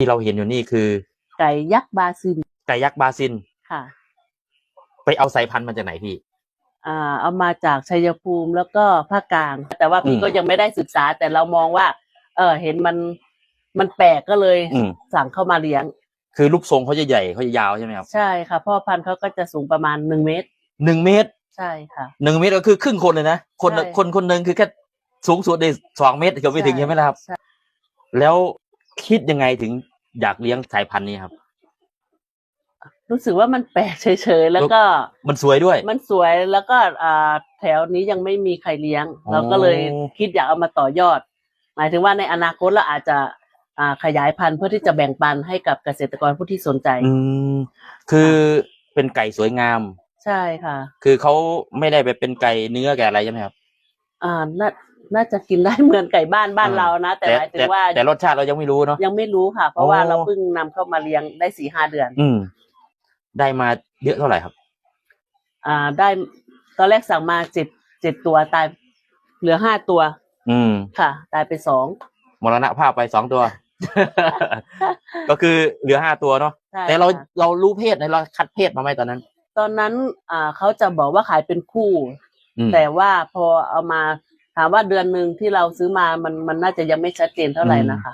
ที่เราเห็นอยู่นี่คือ ไก่ยักษ์บราซิลไก่ยักษ์บราซินค่ะ ไปเอาสายพันธุ์มาจากไหนพี่ อ่า เอามาจากชัยภูมิแล้วก็ภาคกลาง แต่ว่าพี่อืมก็ยังไม่ได้ศึกษา แต่เรามองว่า เออเห็นมันมันแปลกก็เลยอืม สั่งเข้ามาเลี้ยง คือรูปทรงเขาจะใหญ่เขาจะยาวใช่ไหมครับใช่ค่ะ พ่อพันธุ์เขาก็จะสูงประมาณหนึ่งเมตร หนึ่งเมตรใช่ค่ะ หนึ่งเมตรก็คือครึ่งคนเลยนะคนใช่ คนคนหนึ่งคือแค่สูงสุดได้สองเมตรเกือบไม่ถึงใช่ไหมล่ะครับใช่แล้วคิดยังไงถึง อยากเลี้ยงสายพันธุ์นี้ครับ รู้สึกว่ามันแปลกเฉยๆ แล้วก็มันสวยด้วย มันสวยแล้วก็อ่าแถวนี้ยังไม่มีใครเลี้ยงอ๋อเราก็เลยคิดอยากเอามาต่อยอด หมายถึงว่าในอนาคตเราอาจจะอ่าขยายพันธุ์เพื่อที่จะแบ่งปันให้กับเกษตรกรผู้ที่สนใจ อืมคือเป็นไก่สวยงาม ใช่ค่ะ คือเขาไม่ได้ไปเป็นไก่เนื้อแก่อะไรใช่ไหมครับ อ่าน่า น่าจะกินได้เหมือนไก่บ้านบ้านอ่าเรานะแต่หมายถึงว่าแต่รสชาติเรายังไม่รู้เนาะยังไม่รู้ค่ะ เพราะว่าโอ้เราเพิ่งนำเข้ามาเลี้ยงได้สี่ห้าเดือน อืมได้มาเยอะเท่าไหร่ครับ อ่าได้ตอนแรกสั่งมาเจ็ดเจ็ดตัวตายเหลือห้าตัว อืมค่ะ ตายไปสองมรณภาพไปสองตัว ก็คือเหลือห้าตัวเนาะใช่แต่เราค่ะเรารู้เพศไหนเราคัดเพศมาไหมตอนนั้น ตอนนั้น อ่าเขาจะบอกว่าขายเป็นคู่อืมแต่ว่าพอเอามา ถามว่าเดือนหนึ่งที่เราซื้อมามันมันน่าจะยังไม่ชัดเจนเท่าไหร่นะคะ